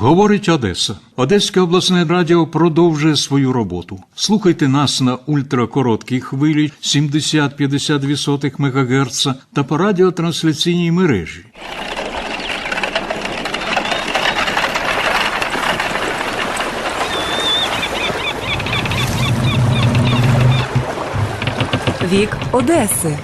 Говорить Одеса. Одеське обласне радіо продовжує свою роботу. Слухайте нас на ультракороткій хвилі 70-52 МГц та по радіотрансляційній мережі. Вік Одеси.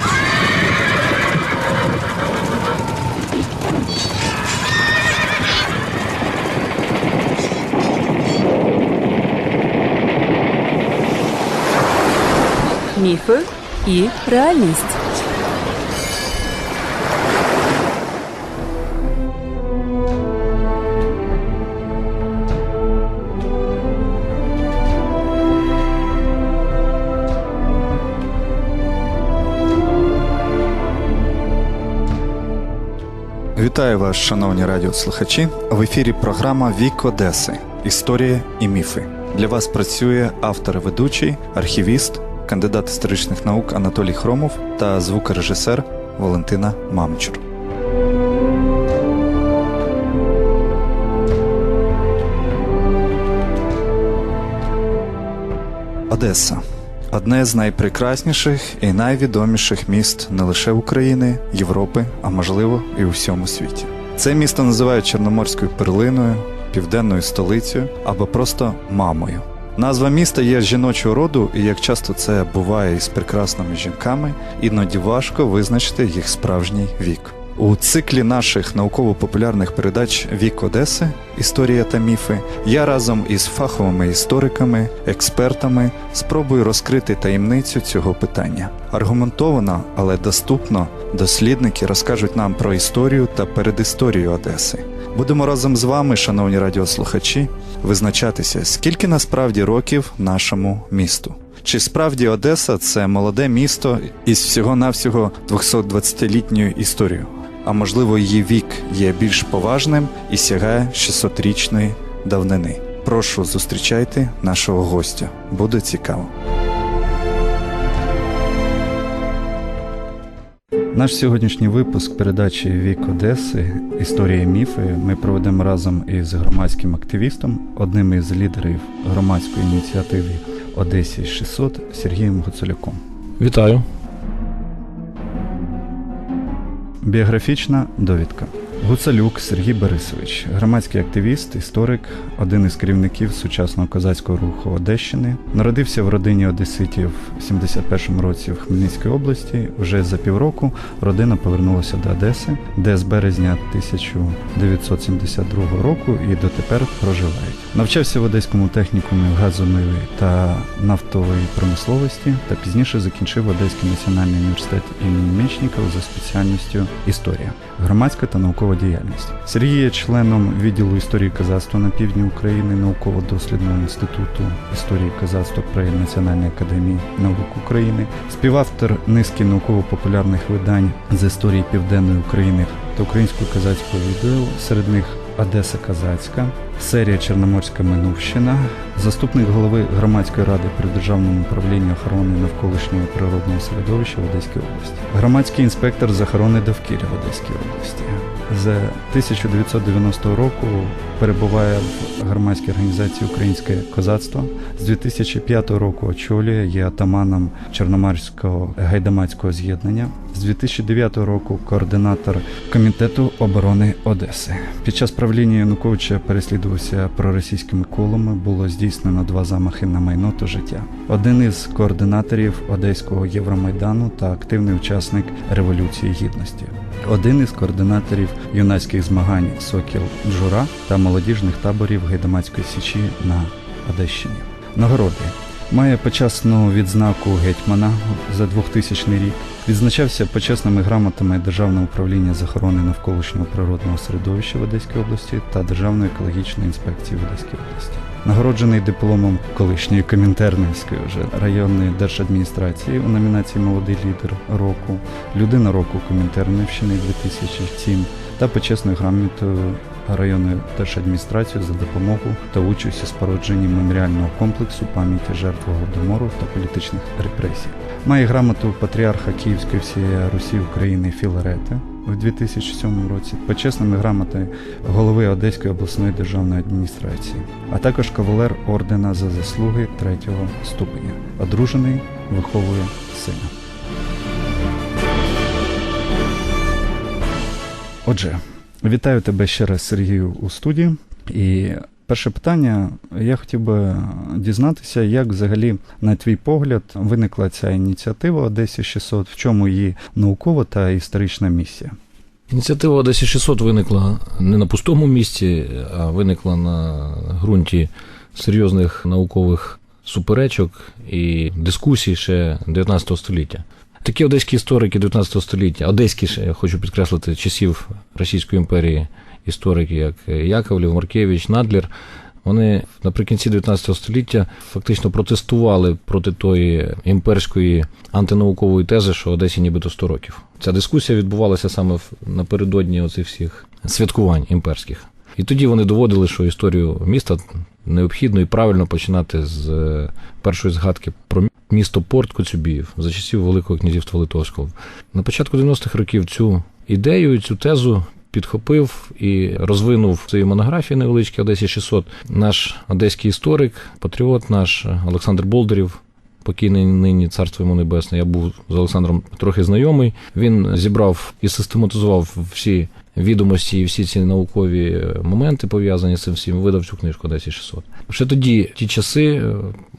Міфи і реальність. Вітаю вас, шановні радіослухачі. В ефірі програма Вік Одеси. Історія і міфи. Для вас працює автор ведучий, архівіст, кандидат історичних наук Анатолій Хромов та звукорежисер Валентина Мамчур. Одеса одне з найпрекрасніших і найвідоміших міст не лише України, Європи, а можливо і у всьому світі. Це місто називають Чорноморською перлиною, південною столицею або просто мамою. Назва міста є жіночого роду, і як часто це буває із прекрасними жінками, іноді важко визначити їх справжній вік. У циклі наших науково-популярних передач Вік Одеси Історія та міфи я разом із фаховими істориками, експертами спробую розкрити таємницю цього питання. Аргументовано, але доступно дослідники розкажуть нам про історію та передісторію Одеси. Будемо разом з вами, шановні радіослухачі, визначатися, скільки насправді років нашому місту. Чи справді Одеса це молоде місто із всього-навсього 220-літньою історією? А можливо, її вік є більш поважним і сягає 600-річної давнини. Прошу зустрічайте нашого гостя. Буде цікаво. Наш сьогоднішній випуск передачі Вік Одеси Історія і міфи ми проведемо разом із громадським активістом, одним із лідерів громадської ініціативи Одесі 600 Сергієм Гуцуляком. Вітаю. Біографічна довідка. Гуцалюк Сергій Борисович, громадський активіст, історик, один із керівників сучасного козацького руху Одещини. Народився в родині одеситів в 71-му році в Хмельницькій області. Вже за півроку родина повернулася до Одеси, де з березня 1972 року і дотепер проживають. Навчався в Одеському технікумі газової та нафтової промисловості та пізніше закінчив Одеський національний університет імені Мечникова за спеціальністю історія, громадська та наукова діяльність. Сергій є членом відділу історії казацтва на півдні України науково-дослідного інституту історії казацтва при Національній академії наук України, співавтор низки науково-популярних видань з історії Південної України та українського казацької відео, серед них Одеса Казацька, серія Чорноморська Минувщина, заступник голови громадської ради при державному управлінні охорони навколишнього природного середовища в Одеській області, громадський інспектор з охорони довкілля в Одеській області. З 1990 року перебуває в громадській організації Українське козацтво. З 2005 року очолює є атаманом Чорноморського гайдамацького з'єднання. З 2009 року координатор комітету оборони Одеси. Під час правління Януковича переслідувався проросійськими колами. Було здійснено два замахи на майно та життя. Один із координаторів Одеського Євромайдану та активний учасник Революції Гідності. Один із координаторів юнацьких змагань Сокіл Джура та молодіжних таборів Гайдамацької січі на Одещині. Нагороди Має почесну відзнаку гетьмана за 2000 рік. Відзначався почесними грамотами Державного управління з охорони навколишнього природного середовища в Одеській області та Державної екологічної інспекції в Одеській області. Нагороджений дипломом колишньої Комінтернівської вже районної держадміністрації у номінації Молодий лідер року, людина року Комінтернівщини 2007 та почесною грамотою районної держадміністрації за допомогу та участь у спорудженні меморіального комплексу пам'яті жертв голодомору та політичних репресій. Має грамоту патріарха Київської всієї Русі України Філарета, в 2007 році, почесними грамотою голови Одеської обласної державної адміністрації, а також кавалер ордена за заслуги третього ступеня. Одружений виховує сина. Отже, вітаю тебе ще раз, Сергію, у студії. І перше питання: я хотів би дізнатися, як взагалі, на твій погляд, виникла ця ініціатива Одесі 600, в чому її наукова та історична місія. Ініціатива Одесі 600 виникла не на пустому місці, а виникла на ґрунті серйозних наукових суперечок і дискусій ще 19 століття. Такі одеські історики 19 століття, одеські хочу підкреслити часів Російської імперії історики, як Яковлів, Маркевич, Надлер, вони наприкінці 19 століття фактично протестували проти тої імперської антинаукової тези, що Одесі нібито 100 років. Ця дискусія відбувалася саме напередодні оцих всіх святкувань імперських. І тоді вони доводили, що історію міста необхідно і правильно починати з е, першої згадки про місто Порт Коцюбіїв за часів Великого князівства Литовського. На початку 90-х років цю ідею, цю тезу підхопив і розвинув в своїй монографії невеличкій Одесі 600 наш одеський історик, патріот наш Олександр Болдерів. Покійний нині царство йому небесне. Я був з Олександром трохи знайомий. Він зібрав і систематизував всі відомості і всі ці наукові моменти пов'язані з цим всім. Видав цю книжку Одесі 600. Ще тоді, ті часи, е,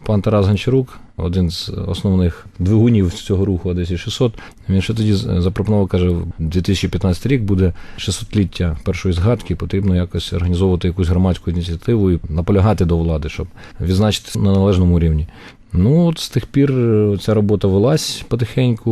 пан Тарас Гончарук, один з основних двигунів цього руху Одесі 600, він ще тоді запропонував, каже, 2015 рік буде 600-ліття першої згадки, потрібно якось організовувати якусь громадську ініціативу і наполягати до влади, щоб відзначити на належному рівні. Ну, от з тих пір е, ця робота велась потихеньку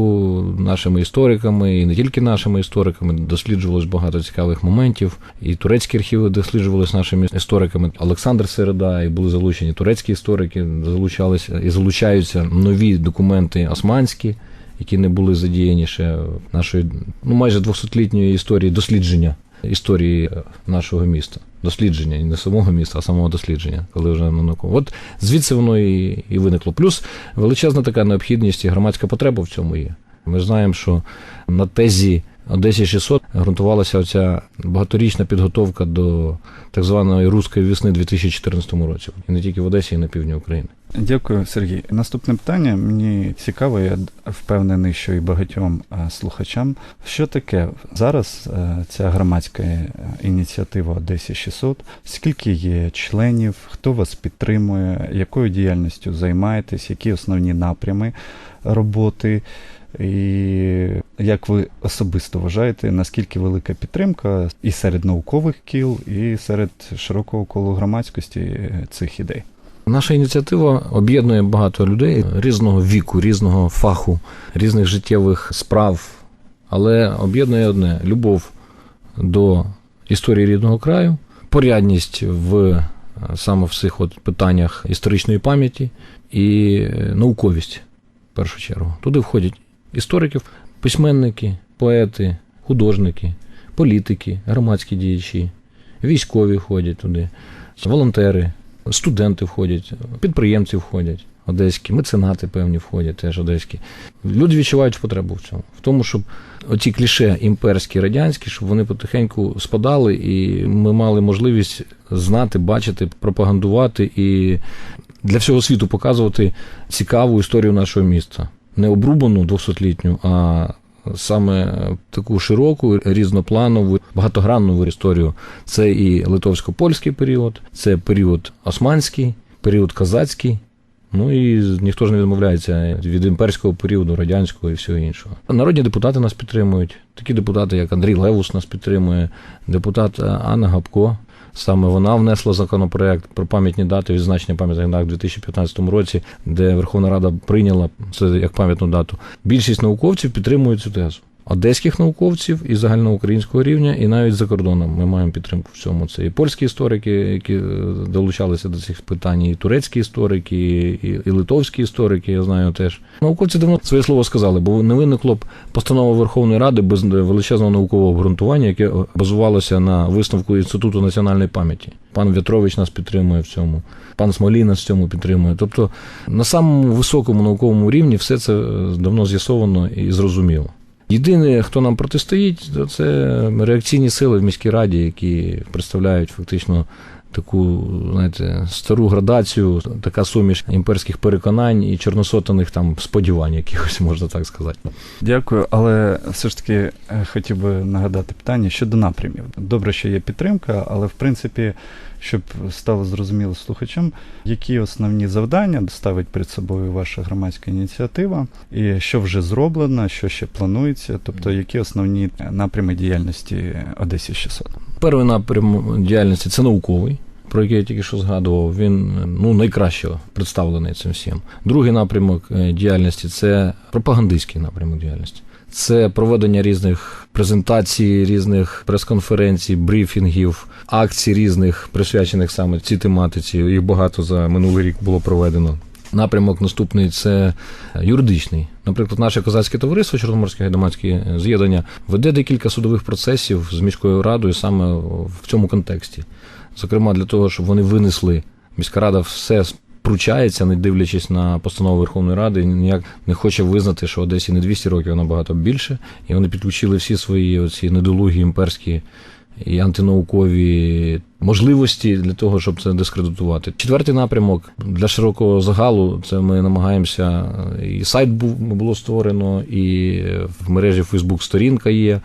нашими істориками, і не тільки нашими істориками. Досліджувалось багато цікавих моментів. І турецькі архіви досліджувалися нашими істориками. Олександр Середа, і були залучені турецькі історики, залучалися і залучаються нові документи османські, які не були задіяні ще нашої ну майже 200-літньої історії дослідження історії нашого міста. Дослідження не самого міста, а самого дослідження, коли вже на. От звідси воно і, і виникло. Плюс величезна така необхідність і громадська потреба в цьому є. Ми знаємо, що на тезі Одесі 600 ґрунтувалася оця багаторічна підготовка до так званої руської весни 2014 році. І не тільки в Одесі, і на півдні України. Дякую, Сергій. Наступне питання мені цікаво, я впевнений, що і багатьом слухачам. Що таке зараз е, ця громадська е, ініціатива Одесі 600? Скільки є членів? Хто вас підтримує? Якою діяльністю займаєтесь? Які основні напрями роботи? І як ви особисто вважаєте, наскільки велика підтримка і серед наукових кіл, і серед широкого колу громадськості цих ідей? Наша ініціатива об'єднує багато людей різного віку, різного фаху, різних життєвих справ, але об'єднує одне любов до історії рідного краю, порядність в е, саме в цих от питаннях історичної пам'яті і е, науковість в першу чергу. Туди входять історики, письменники, поети, художники, політики, громадські діячі, військові входять туди, волонтери, студенти входять, підприємці входять. Одеські, меценати певні входять, теж одеські. Люди відчувають потребу в цьому, в тому, щоб оці кліше імперські, радянські, щоб вони потихеньку спадали, і ми мали можливість знати, бачити, пропагандувати і для всього світу показувати цікаву історію нашого міста. Не обрубану 200-літню, а саме таку широку, різнопланову, багатогранну історію. Це і литовсько-польський період, це період османський, період казацький. Ну і ніхто ж не відмовляється від імперського періоду, радянського і всього іншого. Народні депутати нас підтримують. Такі депутати, як Андрій Левус, нас підтримує, депутат Анна Габко. Саме вона внесла законопроект про пам'ятні дати, відзначення пам'ятних дат у 2015 році, де Верховна Рада прийняла це як пам'ятну дату. Більшість науковців підтримують цю тезу. Одеських науковців і загальноукраїнського рівня, і навіть за кордоном ми маємо підтримку в цьому. Це і польські історики, які е, долучалися до цих питань, і турецькі історики, і, і литовські історики, я знаю теж. Науковці давно своє слово сказали, бо не виникло б постанова Верховної Ради без величезного наукового обґрунтування, яке базувалося на висновку Інституту національної пам'яті. Пан В'ятрович нас підтримує в цьому, пан Смолій нас в цьому підтримує. Тобто на самому високому науковому рівні все це е, давно з'ясовано і зрозуміло. Єдине, хто нам протистоїть, то це реакційні сили в міській раді, які представляють фактично таку, знаєте, стару градацію, така суміш імперських переконань і чорносотаних там сподівань, якихось можна так сказати. Дякую, але все ж таки е, хотів би нагадати питання щодо напрямів. Добре, що є підтримка, але в принципі, щоб стало зрозуміло слухачам, які основні завдання ставить перед собою ваша громадська ініціатива, і що вже зроблено, що ще планується, тобто які основні напрями діяльності Одесі 600. Перший напрям діяльності це науковий. Про який я тільки що згадував, він ну найкраще представлений цим всім. Другий напрямок е, діяльності це пропагандистський напрямок діяльності. Це проведення різних презентацій, різних прес-конференцій, брифінгів, акцій різних, присвячених саме цій тематиці. Їх багато за минулий рік було проведено. Напрямок наступний це юридичний. Наприклад, наше козацьке товариство Чорноморське гайдамацьке з'єднання веде декілька судових процесів з міською радою саме в цьому контексті. Зокрема, для того, щоб вони винесли, міська рада все пручається, не дивлячись на постанову Верховної Ради, ніяк не хоче визнати, що Одесі не 200 років, а набагато більше. І вони підключили всі свої оці недолугі імперські і антинаукові можливості для того, щоб це дискредитувати. Четвертий напрямок для широкого загалу це ми намагаємося. І сайт був було створено, і в мережі Facebook сторінка є.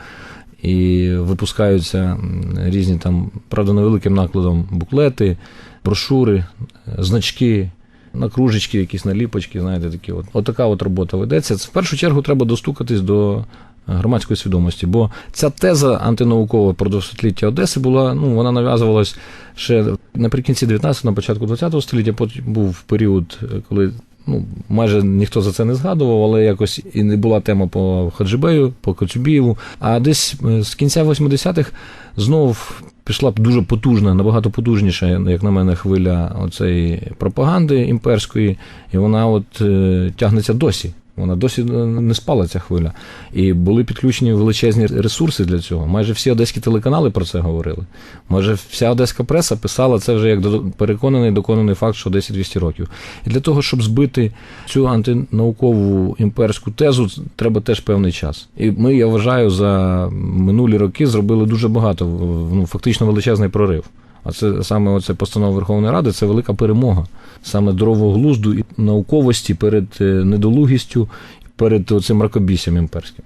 І випускаються різні там, правда, невеликим накладом буклети, брошури, е, значки, накружечки, якісь наліпочки, знаєте, такі от. От така от робота ведеться. Це в першу чергу треба достукатись до громадської свідомості, бо ця теза антинаукова про десятиліття Одеси була, ну, вона нав'язувалась ще наприкінці 19-го, на початку 20-го століття. Потім був період, е, коли ну, майже ніхто за це не згадував, але якось і не була тема по Хаджибею, по Коцюбієву. А десь е, з кінця 80-х знов пішла дуже потужна, набагато потужніша, як на мене, хвиля оцеї пропаганди імперської, і вона от е, тягнеться досі. Вона досі не спала ця хвиля. І були підключені величезні ресурси для цього. Майже всі одеські телеканали про це говорили. Майже вся одеська преса писала це вже як переконаний, доконаний факт, що 10-200 років. І для того, щоб збити цю антинаукову імперську тезу, треба теж певний час. І ми, я вважаю, за минулі роки зробили дуже багато, ну, фактично величезний прорив. А це саме оце постанова Верховної Ради це велика перемога саме здорового глузду і науковості перед е, недолугістю, перед цим мракобіссям імперським.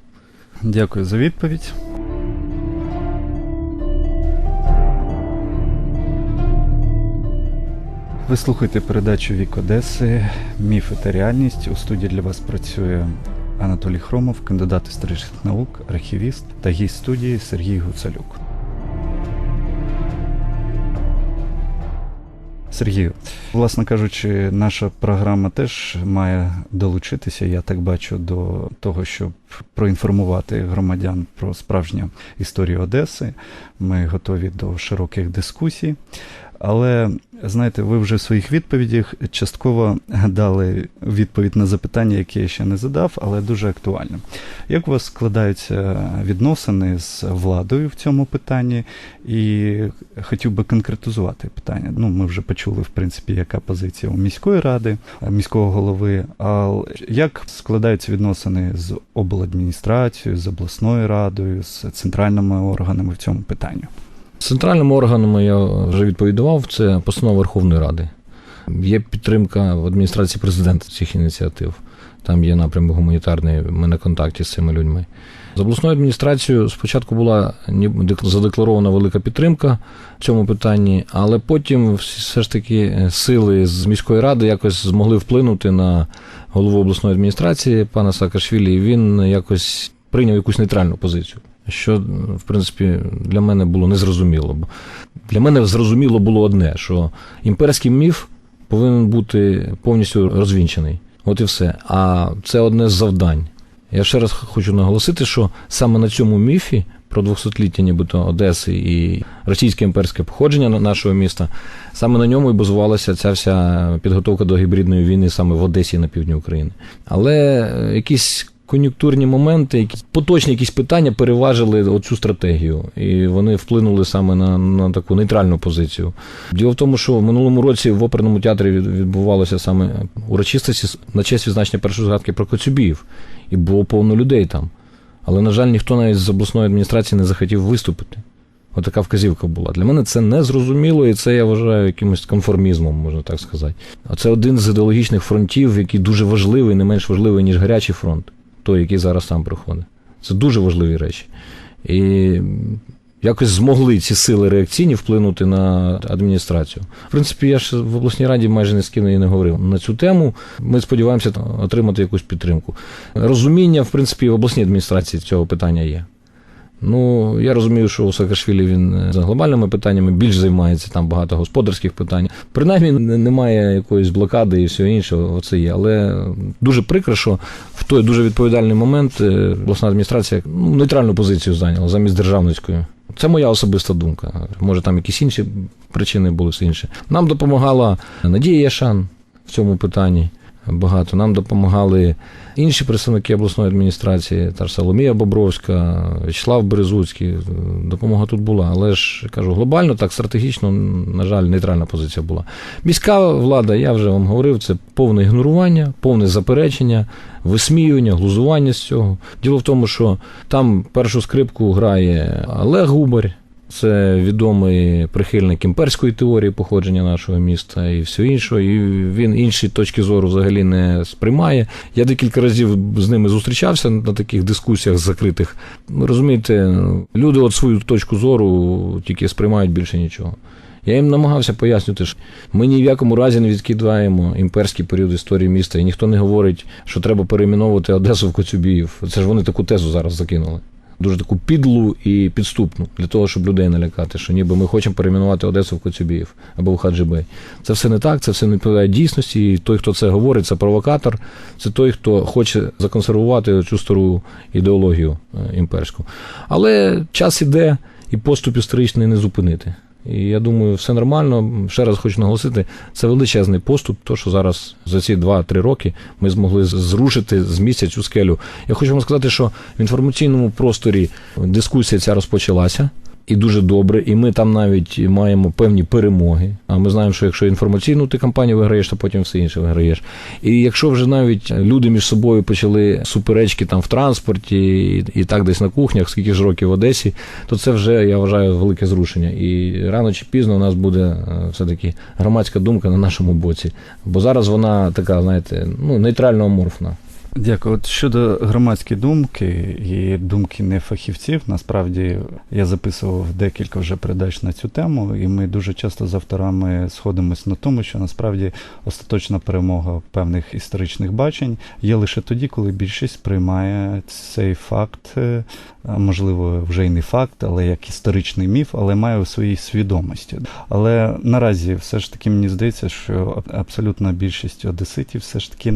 Дякую за відповідь. Ви слухаєте передачу Вік Одеси, міфи та реальність. У студії для вас працює Анатолій Хромов, кандидат історичних наук, архівіст та гість студії Сергій Гуцалюк. Сергію, власне кажучи, наша програма теж має долучитися, я так бачу, до того, щоб проінформувати громадян про справжню історію Одеси. Ми готові до широких дискусій. Але знаєте, ви вже в своїх відповідях частково дали відповідь на запитання, яке я ще не задав, але дуже актуально. Як у вас складаються відносини з владою в цьому питанні? І хотів би конкретизувати питання. Ну, ми вже почули, в принципі, яка позиція у міської ради, міського голови. А як складаються відносини з обладміністрацією, з обласною радою, з центральними органами в цьому питанні? Центральними органами я вже відповідував, це постанова Верховної Ради. Є підтримка в адміністрації президента цих ініціатив. Там є напрямок гуманітарний, ми на контакті з цими людьми. З обласною адміністрацією спочатку була задекларована велика підтримка в цьому питанні, але потім все ж таки сили з міської ради якось змогли вплинути на голову обласної адміністрації пана Саакашвілі, і він якось прийняв якусь нейтральну позицію. Що, в принципі, для мене було незрозуміло. Для мене зрозуміло було одне, що імперський міф повинен бути повністю розвінчений. От і все. А це одне з завдань. Я ще раз хочу наголосити, що саме на цьому міфі про 200-ліття нібито Одеси і російське імперське походження на- нашого міста, саме на ньому і базувалася ця вся підготовка до гібридної війни саме в Одесі на півдні України. Але е, якісь кон'юнктурні моменти, якісь поточні якісь питання переважили оцю стратегію, і вони вплинули саме на, на таку нейтральну позицію. Діло в тому, що в минулому році в оперному театрі відбувалося саме урочистості на честь відзначення першої згадки про Коцюбіїв, і було повно людей там. Але, на жаль, ніхто навіть з обласної адміністрації не захотів виступити. Отака вказівка була. Для мене це незрозуміло, і це я вважаю якимось конформізмом, можна так сказати. А це один з ідеологічних фронтів, який дуже важливий, не менш важливий, ніж гарячий фронт, той, який зараз там проходить. Це дуже важливі речі. І якось змогли ці сили реакційні вплинути на адміністрацію. В принципі, я ж в обласній раді майже ні з ким і не говорив на цю тему. Ми сподіваємося отримати якусь підтримку. Розуміння, в принципі, в обласній адміністрації цього питання є. Ну, я розумію, що у Саакашвілі він е, за глобальними питаннями більш займається, там багато господарських питань. Принаймні немає якоїсь блокади і всього іншого, оце є. Але дуже прикро, що в той дуже відповідальний момент е, обласна адміністрація ну, нейтральну позицію зайняла замість державницької. Це моя особиста думка. Може, там якісь інші причини були все інше. Нам допомагала Надія Яшан в цьому питанні. Багато нам допомагали інші представники обласної адміністрації, та ж Соломія Бобровська, Вячеслав Березуцький. Допомога тут була. Але ж кажу, глобально, так стратегічно, на жаль, нейтральна позиція була. Міська влада, я вже вам говорив, це повне ігнорування, повне заперечення, висміювання, глузування з цього. Діло в тому, що там першу скрипку грає Олег Губарь. Це відомий прихильник імперської теорії походження нашого міста і все іншого. І він інші точки зору взагалі не сприймає. Я декілька разів з ними зустрічався на таких дискусіях закритих. Ви розумієте, люди от свою точку зору тільки сприймають більше нічого. Я їм намагався пояснити, що ми ні в якому разі не відкидаємо імперський період історії міста, і ніхто не говорить, що треба перейменовувати Одесу в Коцюбіїв. Це ж вони таку тезу зараз закинули дуже таку підлу і підступну для того, щоб людей налякати, що ніби ми хочемо перейменувати Одесу в Коцюбіїв або в Хаджибей. Це все не так, це все не відповідає дійсності. І той, хто це говорить, це провокатор, це той, хто хоче законсервувати цю стару ідеологію е, імперську. Але час іде, і поступ історичний не зупинити. І я думаю, все нормально. Ще раз хочу наголосити, це величезний поступ, то що зараз за ці 2-3 роки ми змогли зрушити з місця цю скелю. Я хочу вам сказати, що в інформаційному просторі дискусія ця розпочалася. І дуже добре, і ми там навіть маємо певні перемоги. А ми знаємо, що якщо інформаційну ти кампанію виграєш, то потім все інше виграєш. І якщо вже навіть люди між собою почали суперечки там в транспорті і, і так десь на кухнях, скільки ж років в Одесі, то це вже я вважаю велике зрушення. І рано чи пізно у нас буде е, все-таки громадська думка на нашому боці. Бо зараз вона така, знаєте, ну нейтрально аморфна. Дякую. От щодо громадської думки і думки не фахівців, насправді я записував декілька вже передач на цю тему, і ми дуже часто з авторами сходимося на тому, що насправді остаточна перемога певних історичних бачень є лише тоді, коли більшість приймає цей факт, е, можливо, вже й не факт, але як історичний міф, але має у своїй свідомості. Але наразі все ж таки мені здається, що абсолютна більшість одеситів все ж таки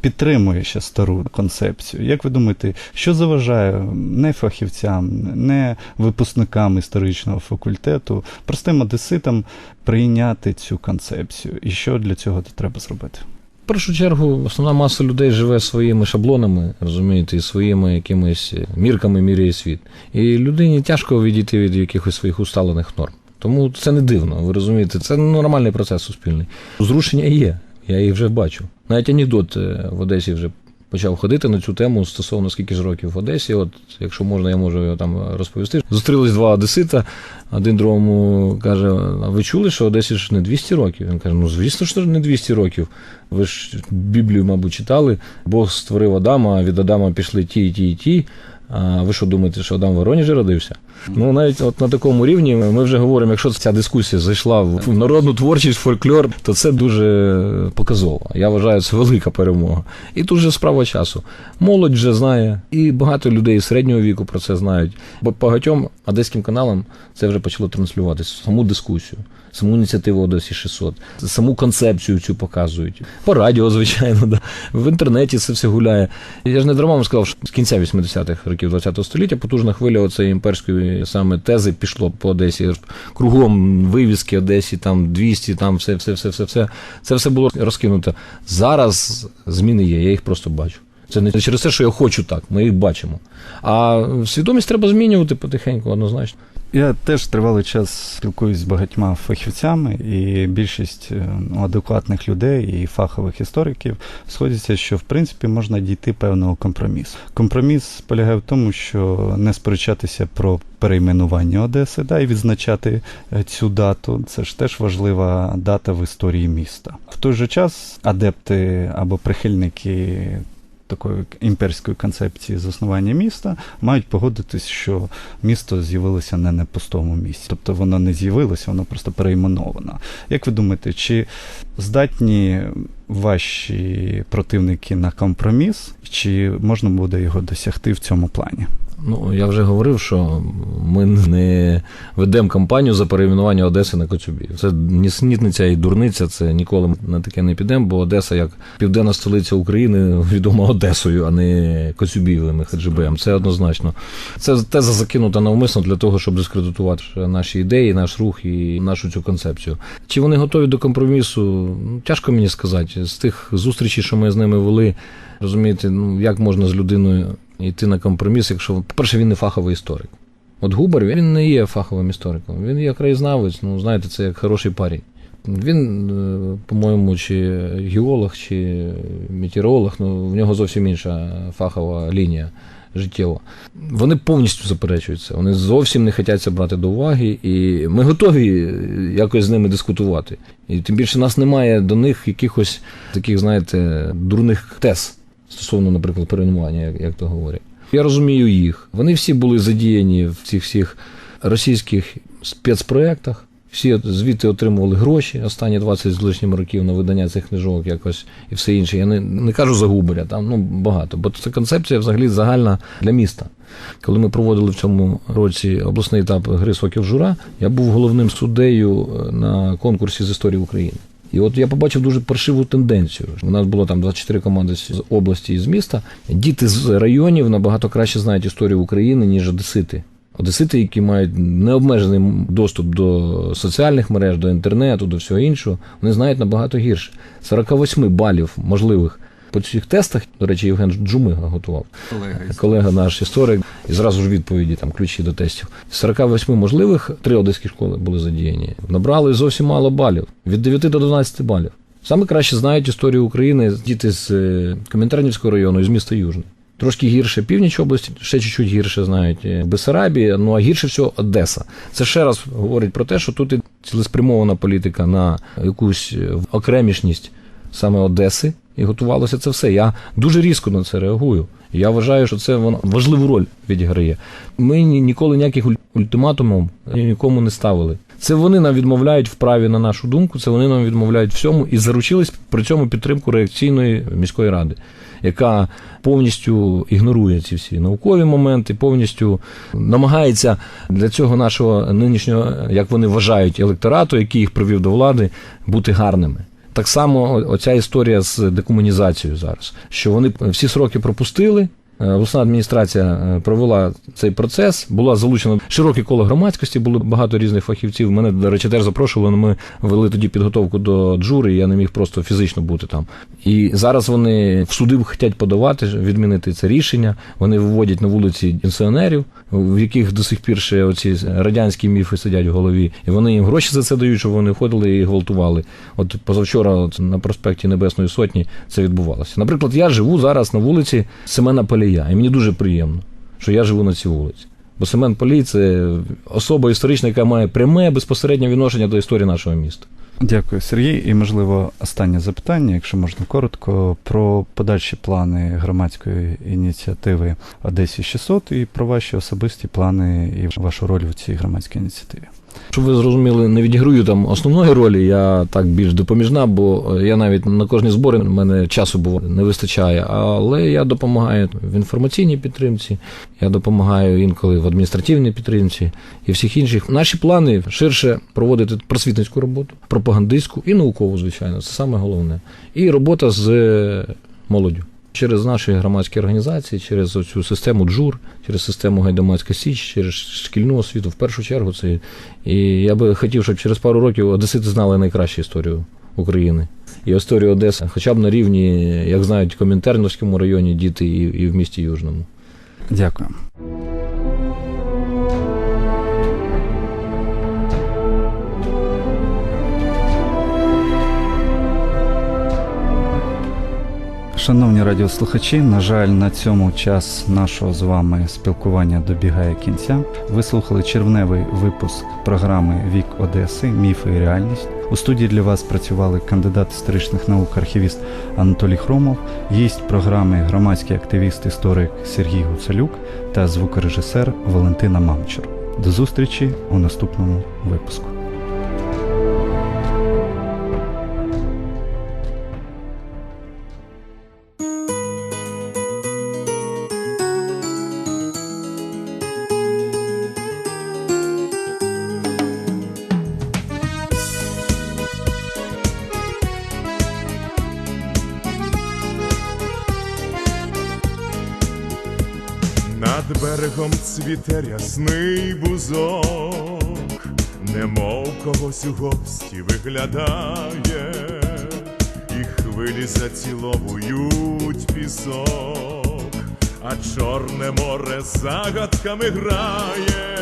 підтримує ще стару концепцію. Як ви думаєте, що заважає не фахівцям, не випускникам історичного факультету, простим одеситам прийняти цю концепцію? І що для цього треба зробити? В першу чергу, основна маса людей живе своїми шаблонами, розумієте, і своїми якимись мірками міряє світ. І людині тяжко відійти від якихось своїх усталених норм. Тому це не дивно, ви розумієте, це нормальний процес суспільний. Зрушення є, я їх вже бачу. Навіть анекдот е, в Одесі вже почав ходити на цю тему стосовно скільки ж років в Одесі. От, якщо можна, я можу його там розповісти. Зустрілись два одесита, один другому каже: А ви чули, що Одесі ж не 200 років? Він каже: Ну, звісно, що не 200 років. Ви ж Біблію, мабуть, читали. Бог створив Адама, а від Адама пішли ті, ті, і ті. А ви що думаєте, що Адам в Воронежі родився? Ну, навіть от на такому рівні ми вже говоримо, якщо ця дискусія зайшла в народну творчість, фольклор, то це дуже показово. Я вважаю, це велика перемога. І тут же справа часу. Молодь вже знає, і багато людей середнього віку про це знають. Бо багатьом одеським каналам це вже почало транслюватися, саму дискусію. Саму ініціативу Одесі 600, саму концепцію цю показують. По радіо, звичайно, да. в інтернеті це все гуляє. Я ж не дарма вам сказав, що з кінця 80-х років ХХ століття потужна хвиля оцеї імперської саме тези пішло по Одесі. Кругом вивіски Одесі, там 200, там все, все, все, все, все. Це все було розкинуто. Зараз зміни є, я їх просто бачу. Це не через те, що я хочу так, ми їх бачимо. А свідомість треба змінювати потихеньку, однозначно. Я теж тривалий час спілкуюсь з багатьма фахівцями, і більшість е, ну, адекватних людей і фахових істориків сходяться, що в принципі можна дійти певного компромісу. Компроміс полягає в тому, що не сперечатися про перейменування Одеси, да, і відзначати е, цю дату. Це ж теж важлива дата в історії міста. В той же час адепти або прихильники. Такої імперської концепції заснування міста мають погодитись, що місто з'явилося не на пустому місці. Тобто воно не з'явилося, воно просто перейменовано. Як ви думаєте, чи здатні ваші противники на компроміс, чи можна буде його досягти в цьому плані? Ну, я вже говорив, що ми не ведемо кампанію за перейменування Одеси на Коцюбі. Це нісенітниця і дурниця, це ніколи на таке не підемо, бо Одеса, як південна столиця України, відома Одесою, а не Коцюбівим і Хаджибеєм. Це однозначно. Це теза закинута навмисно для того, щоб дискредитувати наші ідеї, наш рух і нашу цю концепцію. Чи вони готові до компромісу? Ну, Тяжко мені сказати. З тих зустрічей, що ми з ними вели, розумієте, ну як можна з людиною йти на компроміс, якщо, по-перше, він не фаховий історик. От Губар він не є фаховим істориком. Він є краєзнавець, ну знаєте, це як хороший парень. Він, е, по-моєму, чи геолог, чи метеоролог, ну в нього зовсім інша фахова лінія життєва. Вони повністю заперечуються, вони зовсім не хочуть це брати до уваги, і ми готові якось з ними дискутувати. І тим більше нас немає до них якихось таких, знаєте, дурних тез стосовно, наприклад, перейменування, як, як то говорять. Я розумію їх. Вони всі були задіяні в цих всіх російських спецпроєктах. Всі звідти отримували гроші останні 20 з лишнім років на видання цих книжок якось і все інше. Я не, не кажу за Губаря, там ну багато. Бо це концепція взагалі загальна для міста. Коли ми проводили в цьому році обласний етап гри Соків Жура, я був головним суддею на конкурсі з історії України. І от я побачив дуже паршиву тенденцію. У нас було там 24 команди з області і з міста. Діти з районів набагато краще знають історію України, ніж одесити. Одесити, які мають необмежений доступ до соціальних мереж, до інтернету, до всього іншого, вони знають набагато гірше. 48 балів можливих по цих тестах, до речі, Євген Джумига готував. Колега Колега наш історик, і зразу ж відповіді, там ключі до тестів. З 48 можливих три одеські школи були задіяні. Набрали зовсім мало балів від 9 до 12 балів. Саме краще знають історію України діти з е, Комінтернівського району і з міста Южний. Трошки гірше північ області, ще чуть-чуть гірше знають е, Бесарабія, ну а гірше всього Одеса. Це ще раз говорить про те, що тут і цілеспрямована політика на якусь е, окремішність саме Одеси, і готувалося це все. Я дуже різко на це реагую. Я вважаю, що це воно важливу роль відіграє. Ми ні- ніколи ніяких уль- ультиматумів нікому не ставили. Це вони нам відмовляють в праві на нашу думку, це вони нам відмовляють всьому і заручились при цьому підтримку реакційної міської ради, яка повністю ігнорує ці всі наукові моменти, повністю намагається для цього нашого нинішнього, як вони вважають, електорату, який їх привів до влади, бути гарними. Так само оця історія з декомунізацією зараз, що вони всі сроки пропустили. Е, Обласна адміністрація е, провела цей процес, була залучена широке коло громадськості, було багато різних фахівців. Мене, до речі, теж запрошували, ми вели тоді підготовку до джури, я не міг просто фізично бути там. І зараз вони в суди хочуть подавати, відмінити це рішення. Вони виводять на вулиці пенсіонерів, в яких до сих пір ще оці радянські міфи сидять в голові. І вони їм гроші за це дають, щоб вони ходили і гвалтували. От позавчора, от на проспекті Небесної Сотні, це відбувалося. Наприклад, я живу зараз на вулиці Семена Полія, і мені дуже приємно, що я живу на цій вулиці. Бо Семен Полій це особа історична, яка має пряме безпосереднє відношення до історії нашого міста. Дякую, Сергій. І, можливо, останнє запитання, якщо можна коротко, про подальші плани громадської ініціативи Одесі 600 і про ваші особисті плани і вашу роль у цій громадській ініціативі. Щоб ви зрозуміли, не відіграю там основної ролі, я так більш допоміжна, бо я навіть на кожні збори в мене часу було не вистачає. Але я допомагаю в інформаційній підтримці, я допомагаю інколи в адміністративній підтримці і всіх інших. Наші плани ширше проводити просвітницьку роботу, пропагандистську і наукову, звичайно, це саме головне. І робота з молоддю. Через наші громадські організації, через цю систему джур, через систему Гайдамацька Січ, через шкільну освіту, в першу чергу це. І я би хотів, щоб через пару років одесити знали найкращу історію України. І історію Одеси, хоча б на рівні, як знають, в Комінтерновському районі діти і, і в місті Южному. Дякую. Шановні радіослухачі, на жаль, на цьому час нашого з вами спілкування добігає кінця. Ви слухали червневий випуск програми Вік Одеси, Міфи і реальність. У студії для вас працювали кандидат історичних наук, архівіст Анатолій Хромов, гість програми громадський активіст, історик Сергій Гуцалюк та звукорежисер Валентина Мамчур. До зустрічі у наступному випуску. Рясний бузок, немов когось у гості виглядає, і хвилі заціловують пісок, а чорне море загадками грає,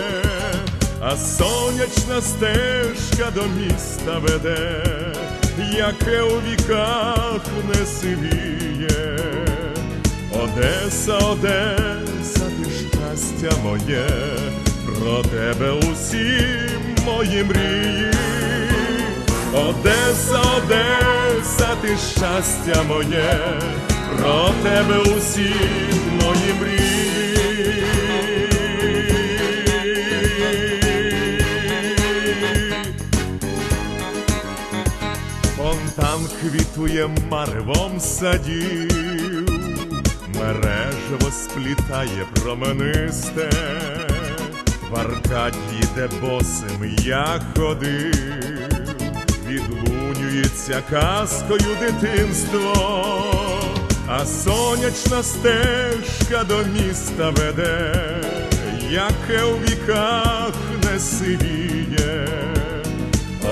а сонячна стежка до міста веде, яке у віках не сивіє. Одеса, Одеса, щастя моє, про тебе усі мої мрії. Одеса, Одеса, ти щастя моє, про тебе усі мої мрії. Фонтан квітує маревом садів, мережево сплітає променисте, в Аркадії, де босим я ходив, відлунюється казкою дитинство, а сонячна стежка до міста веде, яке у віках не сивіє.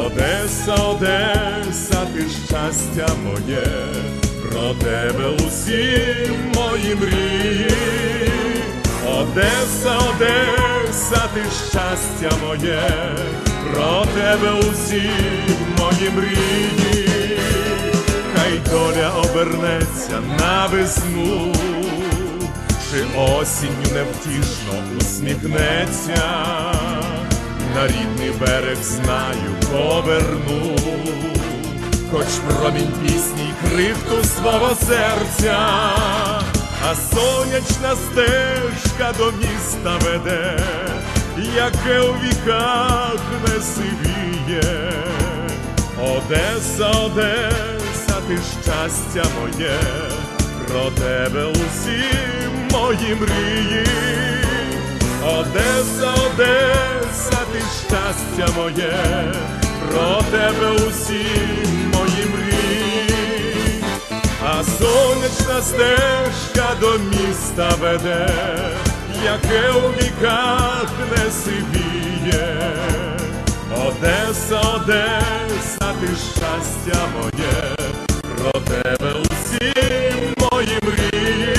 Одеса, Одеса, ти щастя моє, про тебе усі мої мрії. Одеса, Одеса, ти щастя моє, про тебе усі мої мрії. Хай доля обернеться на весну, чи осінню невтішно усміхнеться на рідний берег знаю поверну, хоч промінь пісні крихту свого серця, а сонячна стежка до міста веде, яке у віках не сивіє. Одеса, Одеса, ти щастя моє, про тебе усі мої мрії. Одеса, Одеса, ти щастя моє, про тебе усі мої мрії, а сонячна стежка до міста веде, яке у віках не сивіє. Одеса, Одеса, ти щастя моє, про тебе усі мої мрії.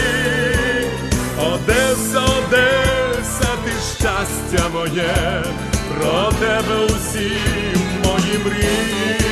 Одеса, Одеса, ти щастя моє, про тебе усі мої мрії.